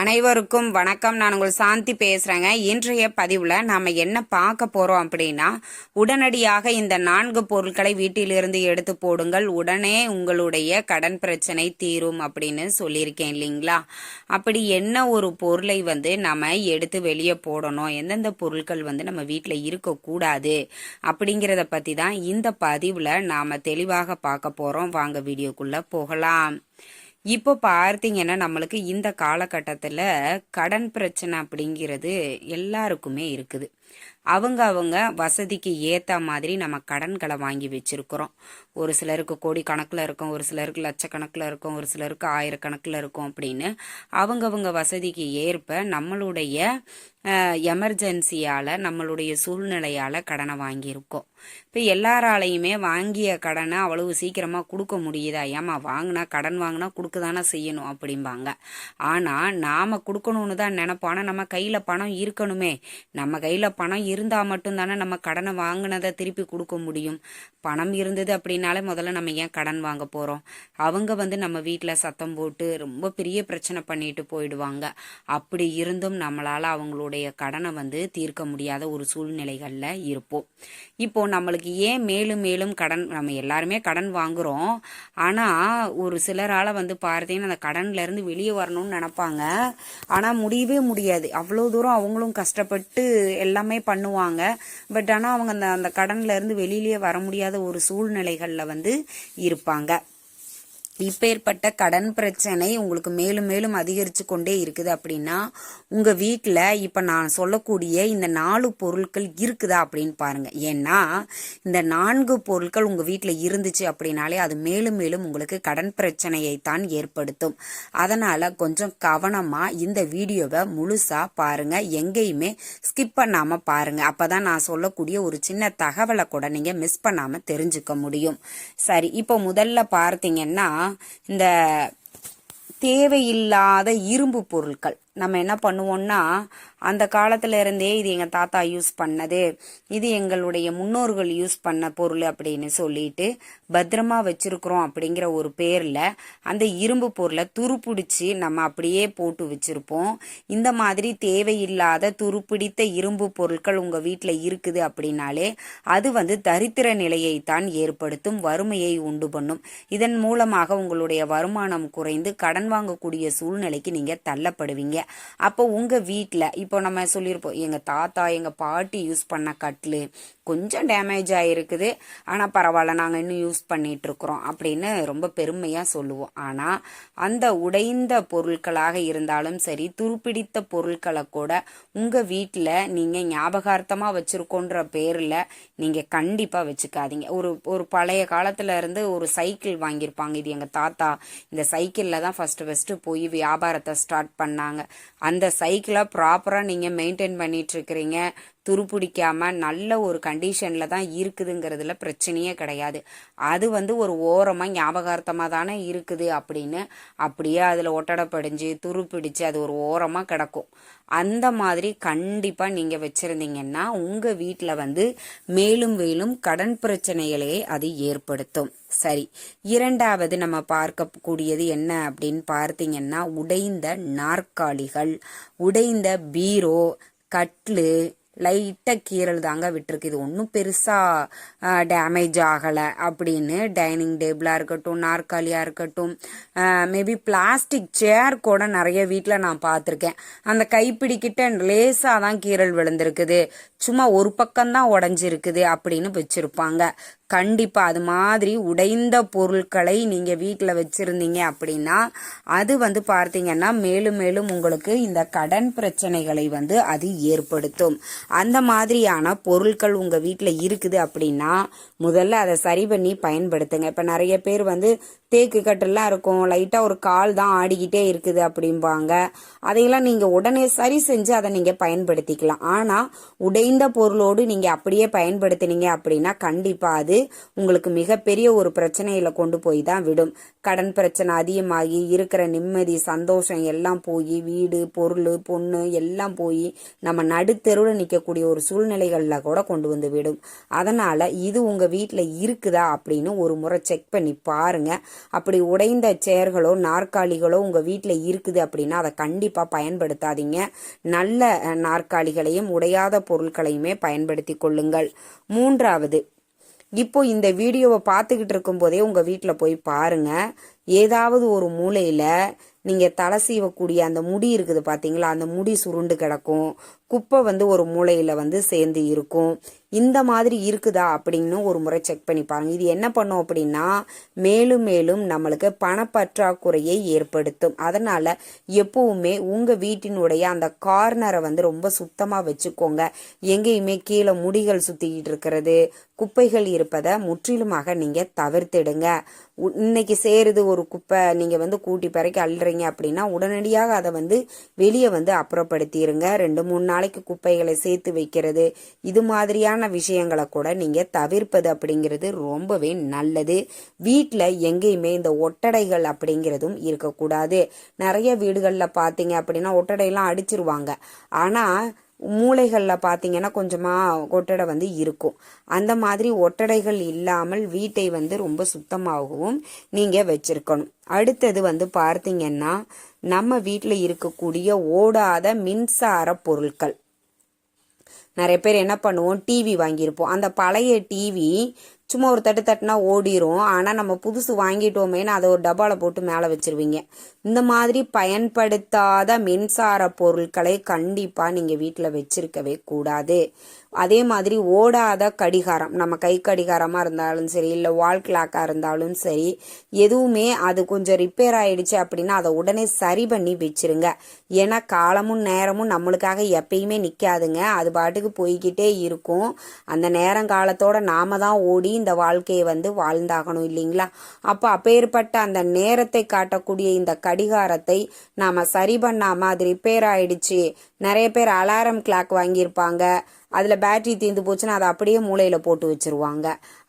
அனைவருக்கும் வணக்கம். நான் உங்கள் சாந்தி பேசுகிறேங்க இன்றைய பதிவில் நாம் என்ன பார்க்க போகிறோம் அப்படின்னா உடனடியாக இந்த நான்கு பொருட்களை வீட்டிலிருந்து எடுத்து போடுங்கள். உடனே உங்களுடைய கடன் பிரச்சனை தீரும் அப்படின்னு சொல்லியிருக்கேன் இல்லைங்களா? அப்படி என்ன ஒரு பொருளை வந்து நம்ம எடுத்து வெளியே போடணும்? எந்தெந்த பொருட்கள் வந்து நம்ம வீட்டில் இருக்கக்கூடாது? அப்படிங்கிறத பற்றி தான் இந்த பதிவில் நாம் தெளிவாக பார்க்க போகிறோம் வாங்க வீடியோக்குள்ளே போகலாம். இப்போ பார்த்தீங்கன்னா நம்மளுக்கு இந்த காலகட்டத்தில் கடன் பிரச்சனை அப்படிங்கிறது எல்லாருக்குமே இருக்குது. அவங்க அவங்க வசதிக்கு ஏற்ற மாதிரி நம்ம கடன்களை வாங்கி வச்சிருக்கிறோம். ஒரு சிலருக்கு கோடி கணக்கில் இருக்கும் ஒரு சிலருக்கு லட்சக்கணக்கில் இருக்கும் ஒரு சிலருக்கு ஆயிரக்கணக்கில் இருக்கும் அப்படின்னு அவங்கவுங்க வசதிக்கு ஏற்ப நம்மளுடைய எமர்ஜென்சியால் நம்மளுடைய சூழ்நிலையால் கடனை வாங்கியிருக்கோம். இப்போ எல்லாராலையுமே வாங்கிய கடனை அவ்வளவு சீக்கிரமாக கொடுக்க முடியுதா? ஏமா வாங்கினா கடன் வாங்கினா கொடுக்க தானே செய்யணும் அப்படிம்பாங்க. ஆனால் நாம் கொடுக்கணும்னு தான் நினைப்போம். ஆனால் நம்ம கையில் பணம் இருக்கணுமே. நம்ம கையில் பணம் இருந்தால் மட்டும்தானே நம்ம கடனை வாங்கினதை திருப்பி கொடுக்க முடியும். பணம் இருந்தது அப்படின்னாலே முதல்ல நம்ம ஏன் கடன் வாங்க போகிறோம் அவங்க வந்து நம்ம வீட்டில் சத்தம் போட்டு ரொம்ப பெரிய பிரச்சனை பண்ணிட்டு போயிடுவாங்க. அப்படி இருந்தும் நம்மளால் அவங்களுடைய கடனை வந்து தீர்க்க முடியாத ஒரு சூழ்நிலைகளில் இருப்போம். இப்போ நம்மளுக்கு ஏன் மேலும் மேலும் கடன் நம்ம எல்லாருமே கடன் வாங்குகிறோம் ஆனால் ஒரு சிலரால் வந்து பார்த்தீங்கன்னா அந்த கடன்லேருந்து வெளியே வரணும்னு நினப்பாங்க. ஆனால் முடியவே முடியாது. அவ்வளோ தூரம் அவங்களும் கஷ்டப்பட்டு எல்லாம் பண்ணுவாங்க. பட் ஆனால் அவங்க அந்த அந்த கடன்ல இருந்து வெளியிலேயே வர முடியாத ஒரு சூழ்நிலைகளில் வந்து இருப்பாங்க. இப்பேற்பட்ட கடன் பிரச்சனை உங்களுக்கு மேலும் மேலும் அதிகரித்து கொண்டே இருக்குது அப்படின்னா உங்கள் வீட்டில் இப்போ நான் சொல்லக்கூடிய இந்த நாலு பொருட்கள் இருக்குதா அப்படின்னு பாருங்கள் ஏன்னா இந்த நான்கு பொருட்கள் உங்கள் வீட்டில் இருந்துச்சு அப்படின்னாலே அது மேலும் மேலும் உங்களுக்கு கடன் பிரச்சனையை தான் ஏற்படுத்தும். அதனால் கொஞ்சம் கவனமாக இந்த வீடியோவை முழுசாக பாருங்க. எங்கேயுமே ஸ்கிப் பண்ணாமல் பாருங்கள் அப்போ தான் நான் சொல்லக்கூடிய ஒரு சின்ன தகவலை கூட நீங்கள் மிஸ் பண்ணாமல் தெரிஞ்சுக்க முடியும். சரி இப்போ முதல்ல பார்த்தீங்கன்னா இந்த தேவையில்லாத இரும்பு பொருட்கள். நம்ம என்ன பண்ணுவோம்னா அந்த காலத்துல இருந்தே இது எங்க தாத்தா யூஸ் பண்ணது. இது எங்களுடைய முன்னோர்கள் யூஸ் பண்ண பொருள் அப்படின்னு சொல்லிட்டு பத்திரமா வச்சிருக்கிறோம் அப்படிங்கிற ஒரு பேர்ல அந்த இரும்பு பொருளை துருப்பிடிச்சு நம்ம அப்படியே போட்டு வச்சிருப்போம். இந்த மாதிரி தேவையில்லாத துருப்பிடித்த இரும்பு பொருட்கள் உங்க வீட்டில் இருக்குது அப்படின்னாலே அது வந்து தரித்திர நிலையை தான் ஏற்படுத்தும் வறுமையை உண்டு பண்ணும். இதன் மூலமாக உங்களுடைய வருமானம் குறைந்து கடன் வாங்கக்கூடிய சூழ்நிலைக்கு நீங்க தள்ளப்படுவீங்க. அப்போ உங்கள் வீட்டில் இப்போ நம்ம சொல்லியிருப்போம் எங்கள் தாத்தா எங்கள் பாட்டி யூஸ் பண்ண கட்லு கொஞ்சம் டேமேஜ் ஆகிருக்குது ஆனால் பரவாயில்ல நாங்கள் இன்னும் யூஸ் பண்ணிட்டு இருக்கிறோம் அப்படின்னு ரொம்ப பெருமையாக சொல்லுவோம். ஆனால் அந்த உடைந்த பொருட்களாக இருந்தாலும் சரி துருப்பிடித்த பொருட்களை கூட உங்கள் வீட்டில் நீங்கள் ஞாபகார்த்தமாக வச்சுருக்கோன்ற பேரில் நீங்கள் கண்டிப்பாக வச்சுக்காதீங்க. ஒரு ஒரு பழைய காலத்தில் இருந்து ஒரு சைக்கிள் வாங்கியிருப்பாங்க. இது எங்கள் தாத்தா இந்த சைக்கிளில் தான் ஃபஸ்ட்டு ஃபஸ்ட்டு போய் வியாபாரத்தை ஸ்டார்ட் பண்ணாங்க. அந்த சைக்கிளை ப்ராப்பராக நீங்கள் மெயின்டைன் பண்ணிட்டு இருக்கிறீங்க துருப்பிடிக்காம நல்ல ஒரு கண்டிஷனில் தான் இருக்குதுங்கிறதுல பிரச்சனையே கிடையாது. அது வந்து ஒரு ஓரமாக ஞாபகார்த்தமாக தானே இருக்குது அப்படின்னு அப்படியே அதில் ஒட்டடப்படிஞ்சு துருப்பிடிச்சு அது ஒரு ஓரமாக கிடக்கும். அந்த மாதிரி கண்டிப்பாக நீங்கள் வச்சுருந்தீங்கன்னா உங்கள் வீட்டில் வந்து மேலும் மேலும் கடன் பிரச்சனைகளே அது ஏற்படுத்தும். சரி இரண்டாவது நம்ம பார்க்கக்கூடியது என்ன அப்படின்னு பார்த்தீங்கன்னா உடைந்த நாற்காலிகள் உடைந்த பீரோ கட்லு லைட்டாக கீரல் தாங்க விட்டுருக்கு. இது ஒன்றும் பெருசாக டேமேஜ் ஆகலை அப்படின்னு டைனிங் டேபிளாக இருக்கட்டும் நாற்காலியாக இருக்கட்டும் மேபி பிளாஸ்டிக் சேர் கூட நிறைய வீட்டில் நான் பார்த்துருக்கேன். அந்த கைப்பிடிக்கிட்ட லேசாக தான் கீரல் விழுந்திருக்குது. சும்மா ஒரு பக்கம்தான் உடஞ்சிருக்குது அப்படின்னு வச்சுருப்பாங்க. கண்டிப்பாக அது மாதிரி உடைந்த பொருட்களை நீங்கள் வீட்டில் வச்சுருந்தீங்க அப்படின்னா அது வந்து பார்த்தீங்கன்னா மேலும் மேலும் உங்களுக்கு இந்த கடன் பிரச்சனைகளை வந்து அது ஏற்படுத்தும். அந்த மாதிரியான பொருட்கள் உங்கள் வீட்டில் இருக்குது அப்படின்னா முதல்ல அதை சரி பண்ணி பயன்படுத்துங்க. இப்போ நிறைய பேர் வந்து தேக்கு கட்டெல்லாம் இருக்கும். லைட்டாக ஒரு கால் தான் ஆடிக்கிட்டே இருக்குது அப்படிம்பாங்க. அதையெல்லாம் நீங்கள் உடனே சரி செஞ்சு அதை நீங்கள் பயன்படுத்திக்கலாம். ஆனால் உடைந்த பொருளோடு நீங்கள் அப்படியே பயன்படுத்தினீங்க அப்படின்னா கண்டிப்பாக அது வந்து உங்களுக்கு மிகப்பெரிய ஒரு பிரச்சனையில கொண்டு போய் தான் விடும். கடன் பிரச்சனை அதிகமாகி இருக்கிற நிம்மதி சந்தோஷம் எல்லாம் போய் வீடு பொருள் பொண்ணு எல்லாம் போய் நம்ம நடுத்தெருவில் நிற்கக்கூடிய ஒரு சூழ்நிலைகளில் கூட கொண்டு வந்து விடும். அதனால இது உங்க வீட்டில் இருக்குதா அப்படின்னு ஒரு முறை செக் பண்ணி பாருங்க. அப்படி உடைந்த சேர்களோ நாற்காலிகளோ உங்க வீட்டில் இருக்குது அப்படின்னா அதை கண்டிப்பாக பயன்படுத்தாதீங்க. நல்ல நாற்காலிகளையும் உடையாத பொருட்களையுமே பயன்படுத்தி கொள்ளுங்கள். மூன்றாவது இப்போ இந்த வீடியோவை பார்த்துக்கிட்டு இருக்கும்போதே உங்கள் வீட்டில் போய் பாருங்கள் ஏதாவது ஒரு மூலையில் நீங்கள் தலை சீவக்கூடிய அந்த முடி இருக்குது பார்த்தீங்களா அந்த முடி சுருண்டு கிடக்கும். குப்பை வந்து ஒரு மூலையில் வந்து சேர்ந்து இருக்கும். இந்த மாதிரி இருக்குதா அப்படின்னு ஒரு முறை செக் பண்ணி பாருங்க. இது என்ன பண்ணும் அப்படின்னா மேலும் மேலும் நம்மளுக்கு பணப்பற்றாக்குறையை ஏற்படுத்தும். அதனால எப்பவுமே உங்க வீட்டினுடைய அந்த கார்னரை வந்து ரொம்ப சுத்தமா வச்சுக்கோங்க. எங்கேயுமே கீழே முடிகள் சுத்திக்கிட்டு இருக்கிறது குப்பைகள் இருப்பதை முற்றிலுமாக நீங்க தவிர்த்திடுங்க. உ- இன்னைக்கு சேருது ஒரு குப்பை நீங்க வந்து கூட்டி பிறக்கி அள்ளுறீங்க அப்படின்னா உடனடியாக அதை வந்து வெளியே வந்து அப்புறப்படுத்திடுங்க ரெண்டு மூணு நாள் நாளைக்கு குப்பைகளை சேர்த்து வைக்கிறது. இது மாதிரியான விஷயங்களை கூட நீங்கள் தவிர்ப்பது அப்படிங்கிறது ரொம்பவே நல்லது. வீட்டில் எங்கேயுமே இந்த ஒட்டடைகள் அப்படிங்கிறதும் இருக்கக்கூடாது. நிறைய வீடுகளில் பார்த்தீங்க அப்படின்னா ஒட்டடையெல்லாம் அடிச்சிருவாங்க. ஆனால் மூளைகளில் பார்த்தீங்கன்னா கொஞ்சமாக ஒட்டடை வந்து இருக்கும். அந்த மாதிரி ஒட்டடைகள் இல்லாமல் வீட்டை வந்து ரொம்ப சுத்தமாகவும் நீங்கள் வச்சிருக்கணும். அடுத்தது வந்து பார்த்தீங்கன்னா நம்ம வீட்டில் இருக்கக்கூடிய ஓடாத மின்சார பொருட்கள். நிறைய பேர் என்ன பண்ணுவோம்? டிவி வாங்கியிருப்போம். அந்த பழைய டிவி சும்மா ஒரு தட்டு தட்டுனா ஓடிரும். ஆனால் நம்ம புதுசு வாங்கிட்டோமேனு அதை ஒரு டப்பாவில் போட்டு மேலே வச்சிருவீங்க. இந்த மாதிரி பயன்படுத்தாத மின்சார பொருட்களை கண்டிப்பாக நீங்கள் வீட்டில் வச்சிருக்கவே கூடாது. அதே மாதிரி ஓடாத கடிகாரம் நம்ம கை கடிகாரமாக இருந்தாலும் சரி இல்லை வால் கிளாக்காக இருந்தாலும் சரி எதுவுமே அது கொஞ்சம் ரிப்பேர் ஆயிடுச்சு அப்படின்னா அதை உடனே சரி பண்ணி வச்சிருங்க. ஏன்னா காலமும் நேரமும் நம்மளுக்காக எப்பயுமே நிற்காதுங்க அது பாட்டுக்கு போய்கிட்டே இருக்கும். அந்த நேரம் காலத்தோட நாம தான் ஓடி இந்த வாழ்க்கையை வந்து வாழ்ந்தாகணும் இல்லைங்களா? அப்போ அப்பேற்பட்ட அந்த நேரத்தை காட்டக்கூடிய இந்த கடிகாரத்தை நாம் சரி பண்ணாமல் அது ரிப்பேர் ஆயிடுச்சு. நிறைய பேர் அலாரம் கிளாக் வாங்கியிருப்பாங்க. அதில் பேட்டரி தீர்ந்து போச்சுன்னா அதை அப்படியே மூளையில் போட்டு வச்சிருவாங்க.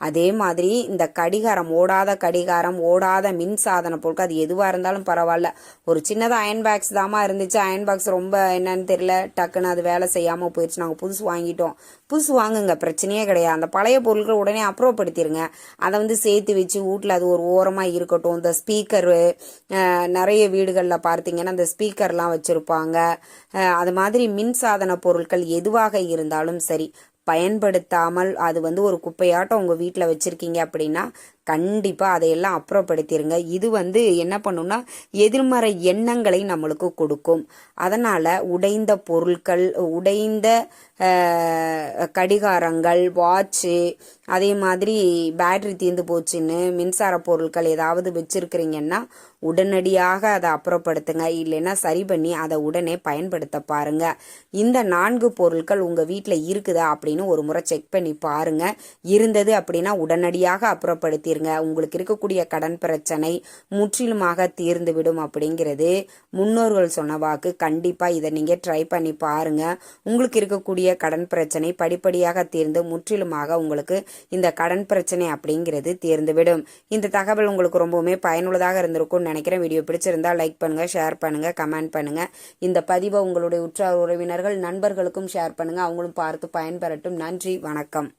அதே மாதிரி இந்த கடிகாரம் ஓடாத கடிகாரம் ஓடாத மின் சாதன பொருட்கள் அது எதுவாக இருந்தாலும் பரவாயில்ல. ஒரு சின்னதாக அயன் பாக்ஸ் தாமா இருந்துச்சு. அயன் பாக்ஸ் ரொம்ப என்னன்னு தெரியல. டக்குன்னு அது வேலை செய்யாமல் போயிடுச்சு நாங்கள் புதுசு வாங்கிட்டோம். புதுசு வாங்குங்க. பிரச்சனையே கிடையாது. அந்த பழைய பொருட்களை உடனே அப்புறப்படுத்திடுங்க அதை வந்து சேர்த்து வச்சு வீட்டில் அது ஒரு ஓரமாக இருக்கட்டும். இந்த ஸ்பீக்கரு நிறைய வீடுகளில் பார்த்தீங்கன்னா அந்த ஸ்பீக்கர்லாம் வச்சுருப்பாங்க. அது மாதிரி மின் சாதன பொருட்கள் எதுவாக இருந்தாலும் சரி பயன்படுத்தாமல் அது வந்து ஒரு குப்பையாட்டம் உங்கள் வீட்டில் வச்சுருக்கீங்க அப்படின்னா கண்டிப்பாக அதையெல்லாம் அப்புறப்படுத்திடுங்க இது வந்து என்ன பண்ணும்னா எதிர்மறை எண்ணங்களை நம்மளுக்கு கொடுக்கும். அதனால் உடைந்த பொருட்கள் உடைந்த கடிகாரங்கள் வாட்சு அதே மாதிரி பேட்டரி தீர்ந்து போச்சுன்னு மின்சார பொருட்கள் ஏதாவது வச்சுருக்கிறீங்கன்னா உடனடியாக அதை அப்புறப்படுத்துங்க. இல்லைன்னா சரி பண்ணி அதை உடனே பயன்படுத்த பாருங்க. இந்த நான்கு பொருட்கள் உங்கள் வீட்டில் இருக்குதா அப்படின்னு ஒரு முறை செக் பண்ணி பாருங்க. இருந்தது அப்படின்னா உடனடியாக அப்புறப்படுத்திடுங்க உங்களுக்கு இருக்கக்கூடிய கடன் பிரச்சனை முற்றிலுமாக தீர்ந்துவிடும் அப்படிங்கிறது முன்னோர்கள் சொன்ன வாக்கு. கண்டிப்பாக இதை நீங்கள் ட்ரை பண்ணி பாருங்க. உங்களுக்கு இருக்கக்கூடிய கடன் பிரச்சனை படிப்படியாக தீர்ந்து முற்றிலுமாக உங்களுக்கு இந்த கடன் பிரச்சனை அப்படிங்கிறது தீர்ந்துவிடும். இந்த தகவல் உங்களுக்கு ரொம்பவுமே பயனுள்ளதாக இருந்திருக்கும்னு நினைக்கிறேன். வீடியோ பிடிச்சிருந்தா லைக் பண்ணுங்க ஷேர் பண்ணுங்க கமெண்ட் பண்ணுங்க. இந்த பதிவை உங்களுடைய உற்றார் உறவினர்கள் நண்பர்களுக்கும் ஷேர் பண்ணுங்க. அவங்களும் பார்த்து பயன்பெறட்டும். நன்றி வணக்கம்.